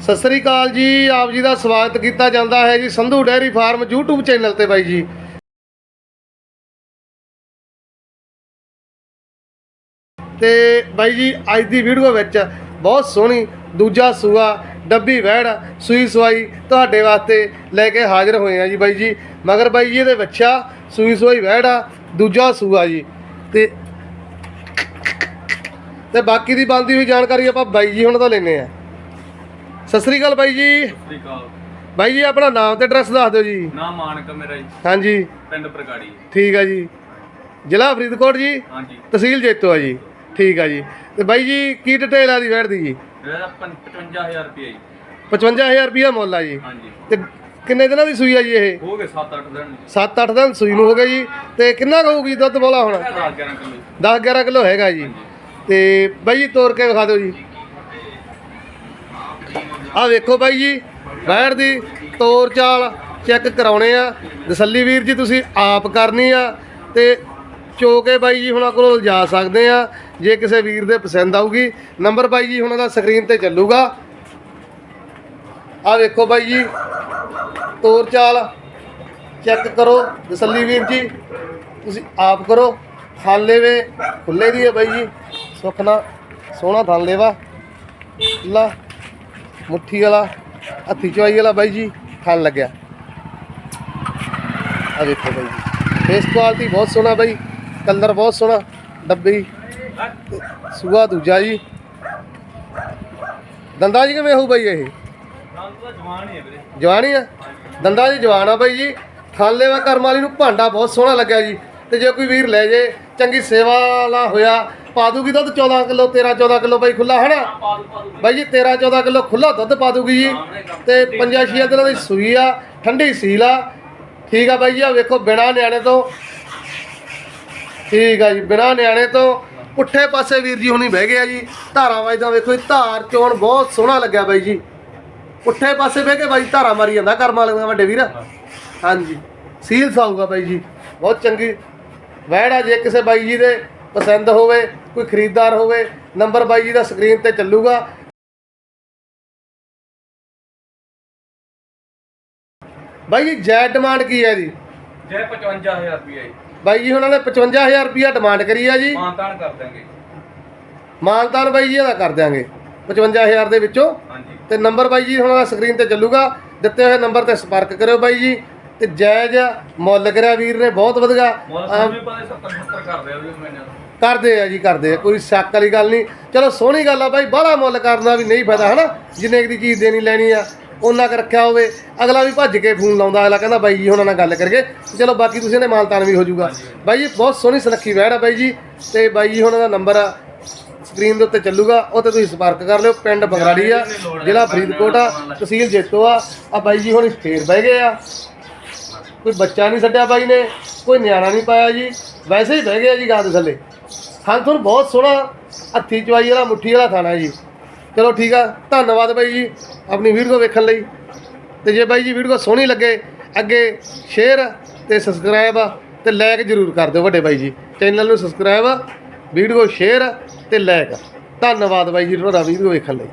ਸਤਿ ਸ੍ਰੀ ਅਕਾਲ ਜੀ, ਆਪ ਜੀ ਦਾ ਸਵਾਗਤ ਕੀਤਾ ਜਾਂਦਾ ਹੈ ਜੀ Sandhu dairy farm YouTube channel ਤੇ ਬਾਈ ਜੀ। ਤੇ ਬਾਈ ਜੀ, ਅੱਜ ਦੀ ਵੀਡੀਓ ਵਿੱਚ ਬਹੁਤ ਸੋਹਣੀ ਦੂਜਾ ਸੂਆ, ਡੱਬੀ ਵਹਿੜ ਸੂਈ ਸਵਾਈ ਤੁਹਾਡੇ ਵਾਸਤੇ ਲੈ ਕੇ ਹਾਜ਼ਰ ਹੋਏ ਆ ਜੀ ਬਾਈ ਜੀ। ਮਗਰ ਬਾਈ ਜੀ, ਇਹਦੇ ਬੱਚਾ ਸੂਈ ਸਵਾਈ ਵਹਿੜ ਆ, ਦੂਜਾ ਸੂਆ ਜੀ। ਤੇ ਤੇ ਬਾਕੀ ਦੀ ਬਣਦੀ ਹੋਈ ਜਾਣਕਾਰੀ ਆਪਾਂ ਬਾਈ ਜੀ ਹੁਣ ਤਾਂ ਲੈਨੇ ਆ ਸਤਿ ਸ੍ਰੀ ਅਕਾਲ ਬਾਈ ਜੀ। ਸ੍ਰੀਕਾਲ ਬਾਈ ਜੀ ਆਪਣਾ ਨਾਮ ਤੇ ਐਡਰੈਸ ਦੱਸ ਦਿਓ ਜੀ। ਨਾਮ ਮਾਨਕ ਮੇਰਾ ਜੀ। ਹਾਂਜੀ। ਪਿੰਡ ਪ੍ਰਗਾੜੀ। ਠੀਕ ਆ ਜੀ। ਜ਼ਿਲ੍ਹਾ ਫਰੀਦਕੋਟ ਜੀ? ਹਾਂਜੀ। ਤਹਿਸੀਲ ਜੇਤੋ ਆ ਜੀ। ਠੀਕ ਆ ਜੀ। ਤੇ ਬਾਈ ਜੀ ਕੀ ਡਿਟੇਲ ਆ ਦੀ ਵੈਟ ਦੀ ਜੀ? ਇਹਦਾ 55000 ਰੁਪਏ ਜੀ। 55000 ਰੁਪਿਆ ਮੁੱਲ ਆ ਜੀ। ਹਾਂਜੀ। ਤੇ ਕਿੰਨੇ ਦਿਨਾਂ ਦੀ ਸੂਈ ਆ ਜੀ ਇਹ? ਹੋ ਗਏ 7-8 ਦਿਨ। 7-8 ਦਿਨ ਸੂਈ ਨੂੰ ਹੋ ਗਏ ਜੀ। ਤੇ ਕਿੰਨਾ ਕੁ ਹੋਊਗੀ ਦੁੱਧ ਬੋਲਾ ਹੁਣ? 10-11 ਕਿਲੋ 10-11 ਕਿਲੋ ਹੈਗਾ ਜੀ। ਤੇ ਬਾਈ ਜੀ ਤੋੜ ਕੇ ਵਿਖਾ ਦਿਓ ਜੀ। ਆ ਵੇਖੋ ਬਾਈ ਜੀ ਬੈੜ ਦੀ ਤੋਰ ਚਾਲ ਚੈੱਕ ਕਰਾਉਣੇ ਆ। ਤਸੱਲੀ ਵੀਰ ਜੀ, ਤੁਸੀਂ ਆਪ ਕਰਨੀ ਆ ਤੇ ਚੋ ਕੇ ਬਾਈ ਜੀ ਹੁਣਾਂ ਕੋਲੋਂ ਜਾ ਸਕਦੇ ਆ, ਜੇ ਕਿਸੇ ਵੀਰ ਦੇ ਪਸੰਦ ਆਊਗੀ। ਨੰਬਰ ਬਾਈ ਜੀ ਹੁਣਾਂ ਦਾ ਸਕਰੀਨ ਤੇ ਚੱਲੂਗਾ। ਆ ਵੇਖੋ ਬਾਈ ਜੀ, ਤੋਰ ਚਾਲ ਚੈੱਕ ਕਰੋ। ਤਸੱਲੀ ਵੀਰ ਜੀ, ਤੁਸੀਂ ਆਪ ਕਰੋ। ਥਾਲ ਲੈਵੇ ਖੁੱਲੇ ਦੀ ਹੈ ਬਾਈ ਜੀ। ਸੁੱਖ ਨਾਲ ਸੋਹਣਾ ਥਾਲ ਲੈਵਾ। ਲਾ। ਮੁੱਠੀ ਵਾਲਾ, ਹੱਥੀ ਚਵਾਈ ਵਾਲਾ ਬਾਈ ਜੀ, ਥਾਲ ਲੱਗਿਆ। ਆ ਦੇਖੋ ਬਾਈ ਜੀ। ਫੇਸ ਕੁਆਲਿਟੀ ਬਹੁਤ ਸੋਹਣਾ ਬਾਈ ਕਲਰ ਬਹੁਤ ਸੋਹਣਾ, ਡੱਬੀ। ਤੇ ਸੂਆ ਦੂਜਾ ਜੀ। ਦੰਦਾ ਜੀ ਕਿਵੇਂ ਹੋਊ ਬਾਈ ਇਹ? ਜਵਾਨ ਹੀ ਜਵਾਨੀ ਆ? ਦੰਦਾ ਜੀ ਜਵਾਨ ਆ ਬਾਈ ਜੀ। ਥਾਲੇ ਵਾ ਕਰਮ ਵਾਲੀ ਨੂੰ ਭਾਂਡਾ ਬਹੁਤ ਸੋਹਣਾ ਲੱਗਿਆ ਜੀ। ਤੇ ਜੇ ਕੋਈ ਵੀਰ ਲੈ ਜੇ ਚੰਗੀ ਸੇਵਾ ਵਾਲਾ ਹੋਇਆ। ਪਾ ਦੂਗੀ ਦੁੱਧ 14 ਕਿਲੋ 13 14 ਕਿਲੋ ਬਾਈ ਖੁੱਲਾ ਹੈ ਨਾ ਬਾਈ ਜੀ 13 14 ਕਿਲੋ ਖੁੱਲਾ ਦੁੱਧ ਪਾ ਦੂਗੀ ਜੀ। ਤੇ 5 6 ਦਿਨਾਂ ਦੀ ਸੂਈ ਆ ਠੰਡੀ ਸੀਲ ਆ। ਠੀਕ ਆ ਬਾਈ ਜੀ ਆ ਵੇਖੋ ਬਿਨਾ ਨਿਆਣੇ ਤੋਂ। ਠੀਕ ਆ ਜੀ ਬਿਨਾ ਨਿਆਣੇ ਤੋਂ। ਪੁੱਠੇ ਪਾਸੇ ਵੀਰ ਜੀ ਹੁਣੀ ਬਹਿ ਗਏ ਆ ਜੀ। ਧਾਰਾਂ ਵਜਦਾ ਵੇਖੋ ਇਹ ਧਾਰ ਚੋਣ ਬਹੁਤ ਸੋਹਣਾ ਲੱਗਿਆ ਬਾਈ ਜੀ। ਪੁੱਠੇ ਪਾਸੇ ਬਹਿ ਕੇ ਬਾਈ ਧਾਰਾਂ ਮਾਰੀ ਜਾਂਦਾ ਕਰਮ ਵਾਲੇ ਦਾ ਵੱਡੇ ਵੀਰ। ਹਾਂਜੀ ਸੀਲ ਸਾਊਗਾ ਬਾਈ ਜੀ। ਬਹੁਤ ਚੰਗੀ ਵੈੜ ਆ ਜੇ ਕਿਸੇ ਬਾਈ ਜੀ ਦੇ ਪਸੰਦ ਹੋਵੇ ਕੋਈ ਖਰੀਦਦਾਰ ਹੋਵੇ ਨੰਬਰ ਬਾਈ ਜੀ ਦਾ ਸਕਰੀਨ ਤੇ ਚੱਲੂਗਾ। ਬਾਈ ਜੀ ਜੈ ਡਿਮਾਂਡ ਕੀ ਹੈ ਜੀ? ਜੇ 55000 ਰੁਪਏ ਜੀ। ਬਾਈ ਜੀ ਉਹਨਾਂ ਨੇ 55000 ਰੁਪਿਆ ਡਿਮਾਂਡ ਕਰੀ ਆ ਜੀ। ਮਾਨਤਾਨ ਕਰ ਦਾਂਗੇ ਮਾਨਤਾਨ ਬਾਈ ਜੀ ਇਹਦਾ ਕਰ ਦਿਆਂਗੇ। 55000 ਦੇ ਵਿੱਚੋਂ। ਹਾਂਜੀ। ਤੇ ਨੰਬਰ ਬਾਈ ਜੀ ਹੁਣ ਦਾ ਸਕਰੀਨ ਤੇ ਚੱਲੂਗਾ। ਦਿੱਤੇ ਹੋਏ ਨੰਬਰ ਤੇ ਸੰਪਰਕ ਕਰਿਓ ਬਾਈ ਜੀ। ਤੇ ਜਾਇਜ਼ ਮੁੱਲ ਕਰਿਆ ਵੀਰ ਨੇ ਬਹੁਤ ਵਧੀਆ। ਮੁੱਲ ਅਮ, ਸਾਨੂੰ ਵੀ ਪਤਾ 70 70 ਕਰਦੇ ਆ ਕਰਦੇ ਆ ਜੀ ਕਰਦੇ ਆ ਕੋਈ ਸ਼ੱਕ ਵਾਲੀ ਗੱਲ ਨਹੀਂ। ਚਲੋ ਸੋਹਣੀ ਗੱਲ ਆ ਬਾਈ ਬਾਹਲਾ ਮੁੱਲ ਕਰਨਾ ਵੀ ਨਹੀਂ ਫਾਇਦਾ ਹਨਾ? ਜਿੰਨੇ ਕੁ ਦੀ ਚੀਜ਼ ਦੇਣੀ ਲੈਣੀ ਆ ਉਹਨਾਂ ਕੁ ਰੱਖਿਆ ਹੋਵੇ। ਅਗਲਾ ਵੀ ਭੱਜ ਕੇ ਫੋਨ ਲਾਉਂਦਾ ਅਗਲਾ ਕਹਿੰਦਾ ਬਾਈ ਜੀ ਉਹਨਾਂ ਨਾਲ ਗੱਲ ਕਰਕੇ। ਚਲੋ ਬਾਕੀ ਤੁਸੀਂ ਨੇ ਮਾਲਤਾਨ ਵੀ ਹੋ ਜਾਊਗਾ। ਬਾਈ ਜੀ ਬਹੁਤ ਸੋਹਣੀ ਸੁਨੱਖੀ ਵੈੜ ਆ ਬਾਈ ਜੀ। ਤੇ ਬਾਈ ਜੀ ਉਹਨਾਂ ਦਾ ਨੰਬਰ ਆ ਸਕਰੀਨ ਦੇ ਉੱਤੇ ਚੱਲੂਗਾ। ਉਹ ਤੇ ਤੁਸੀਂ ਸੰਪਰਕ ਕਰ ਲਿਓ ਪਿੰਡ ਬਗਰਾੜੀ ਆ ਜ਼ਿਲ੍ਹਾ ਫਰੀਦਕੋਟ ਆ ਤਹਿਸੀਲ ਜੇਤੋ ਆ। ਆ ਬਾਈ ਜੀ ਹੁਣ ਫੇਰ ਬਹਿ ਗਏ ਆ। ਕੋਈ ਬੱਚਾ ਨਹੀਂ ਛੱਡਿਆ ਬਾਈ ਨੇ, ਕੋਈ ਨਿਆਣਾ ਨਹੀਂ ਪਾਇਆ ਜੀ। ਵੈਸੇ ਹੀ ਬਹਿ ਗਿਆ ਜੀ ਗਾਂ ਦੇ ਥੱਲੇ। ਥਾਂ ਤੁਹਾਨੂੰ ਬਹੁਤ ਸੋਹਣਾ ਹੱਥੀ ਚਵਾਈ ਵਾਲਾ, ਮੁੱਠੀ ਵਾਲਾ ਥਾਣਾ ਜੀ। ਚਲੋ ਠੀਕ ਆ, ਧੰਨਵਾਦ ਬਾਈ ਜੀ ਆਪਣੀ ਵੀਡੀਓ ਵੇਖਣ ਲਈ। ਤੇ ਜੇ ਬਾਈ ਜੀ ਵੀਡੀਓ ਸੋਹਣੀ ਲੱਗੇ, ਅੱਗੇ ਸ਼ੇਅਰ ਤੇ ਸਬਸਕ੍ਰਾਈਬ ਤੇ ਲਾਈਕ ਜਰੂਰ ਕਰ ਦਿਓ ਵੱਡੇ ਬਾਈ ਜੀ। ਚੈਨਲ ਨੂੰ ਸਬਸਕ੍ਰਾਈਬ ਵੀਡੀਓ ਸ਼ੇਅਰ ਤੇ ਲਾਈਕ ਧੰਨਵਾਦ ਬਾਈ ਜੀ ਤੁਹਾਡਾ ਵੀਡੀਓ ਵੇਖਣ ਲਈ।